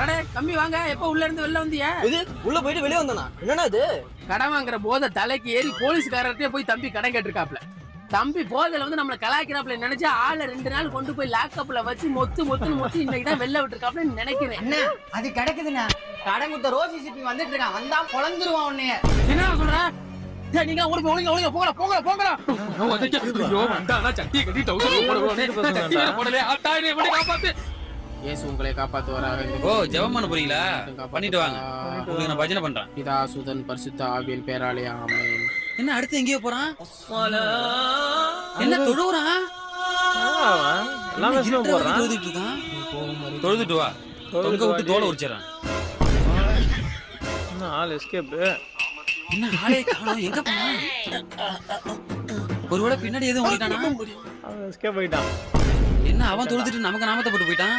அடே கம்மி வாங்க. எப்ப உள்ள இருந்து வெளில வந்தியா? இது உள்ள போயிட்டு வெளியே வந்தானா? என்னன்னா இது? கடன் வாங்குற போதை தலைக்கு ஏறி போலீஸ்காரர்கிட்டயே போய் தம்பி கடன் கேட்டிருக்காப்ல. தம்பி போதையில வந்து நம்மள கலாய்க்கிறாப்ல நினைச்சு ஆளை ரெண்டு நாள் கொண்டு போய் லாக்அப்ல வச்சு மொத்து மொத்துன்னு மொத்து இன்னைக்கு தான் வெளில விட்டுருக்காப்லன்னு நினைக்கிறேன். அண்ணா அது கிடக்குதுண்ணா. கடன் கொடுத்த ரோசி சிப்பி வந்துட்டு இருக்கான். வந்தா பொழந்துருவான் உன்னைய. என்ன சொல்ற? நீங்க ஒழுங்க ஒழுங்க ஒழுங்க போங்கடா போங்கடா போங்கடா. ஐயோ வந்தானா சட்டியை கட்டி டவுசர் போடுவோனே சட்டி வேற போடல ஆட்டாயிரம் எப்படி காப்பாத்து? இயேசு உங்களை காப்பாத்துவாராக ஓ ஜெபம் பண்ண போறீங்களா? பண்ணிட்டு வாங்க. உங்களுக்கு நான் பஜனை பண்றேன். பிதா சுதன் பரிசுத்த ஆவியின் பேராலே ஆமென். என்ன அடுத்து எங்கேயோ போறான்? என்ன எல்லாமே போடுறான். தொழுதுட்டு இருக்கான்? தொழுதுட்டு வா. தொங்க விட்டு தோலை உரிச்சிடறான். என்ன ஆள் எஸ்கேப் என்ன ஆளே காணோம். எங்க போனான் ஒருவேளை பின்னாடி எதுவும் ஓடிட்டானா? எஸ்கேப் ஆயிட்டான். என்ன அவன் தொழுதுட்டு நமக்கு நாமத்தை போட்டு போயிட்டான்